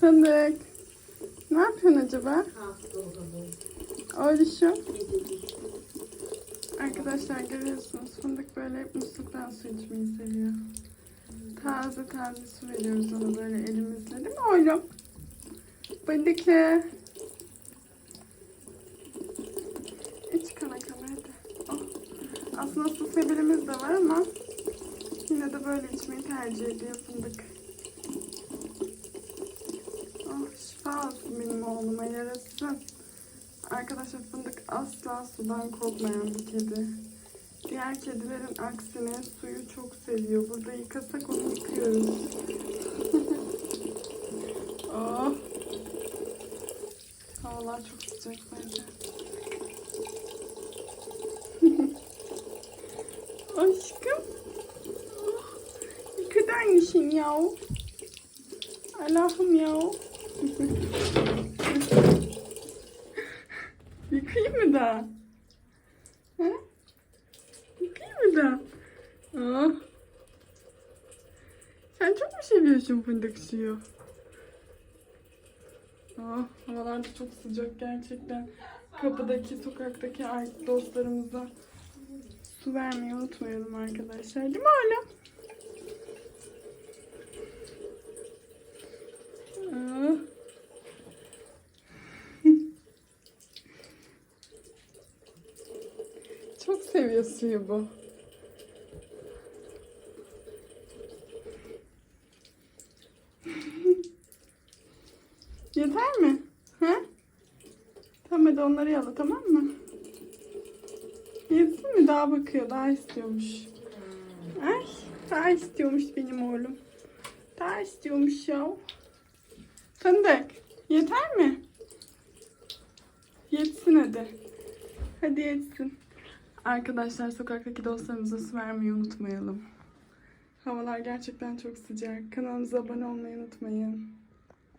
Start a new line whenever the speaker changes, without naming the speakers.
Fındık. Ne yapıyorsun acaba? Oğluşum. Arkadaşlar görüyorsunuz fındık böyle musluktan su içmeyi seviyor. Taze taze su veriyoruz ona böyle elimizle değil mi oğlum? Fındıklı. İç kana kana hadi. Oh. Aslında su sebilimiz de var ama yine de böyle içmeyi tercih ediyor fındık. Şifa olsun benim oğluma yarasın. Arkadaşlar fındık asla sudan korkmayan bir kedi. Diğer kedilerin aksine suyu çok seviyor. Burada yıkasak onu yıkıyoruz. oh. Havalar çok sıcak bence. Aşkım. Oh, Yıkadan mısın ya? Allah'ım ya. Daha? He? Yıkayayım mı daha? Aa. Sen çok mu seviyorsun fındık suyu? Aa, havalar da çok sıcak gerçekten. Kapıdaki, sokaktaki ar- dostlarımıza su vermeyi unutmayalım arkadaşlar. Değil mi oğlum? Aa. Çok seviyor suyu bu. Yeter mi? Ha? Tamam hadi onları yala tamam mı? Yesin mi? Daha bakıyor. Daha istiyormuş. Ay, daha istiyormuş benim oğlum. Daha istiyormuş ya. Fındık. Yeter mi? Yetsin hadi. Hadi yetsin. Arkadaşlar sokaktaki dostlarımıza su vermeyi unutmayalım. Havalar gerçekten çok sıcak. Kanalımıza abone olmayı unutmayın.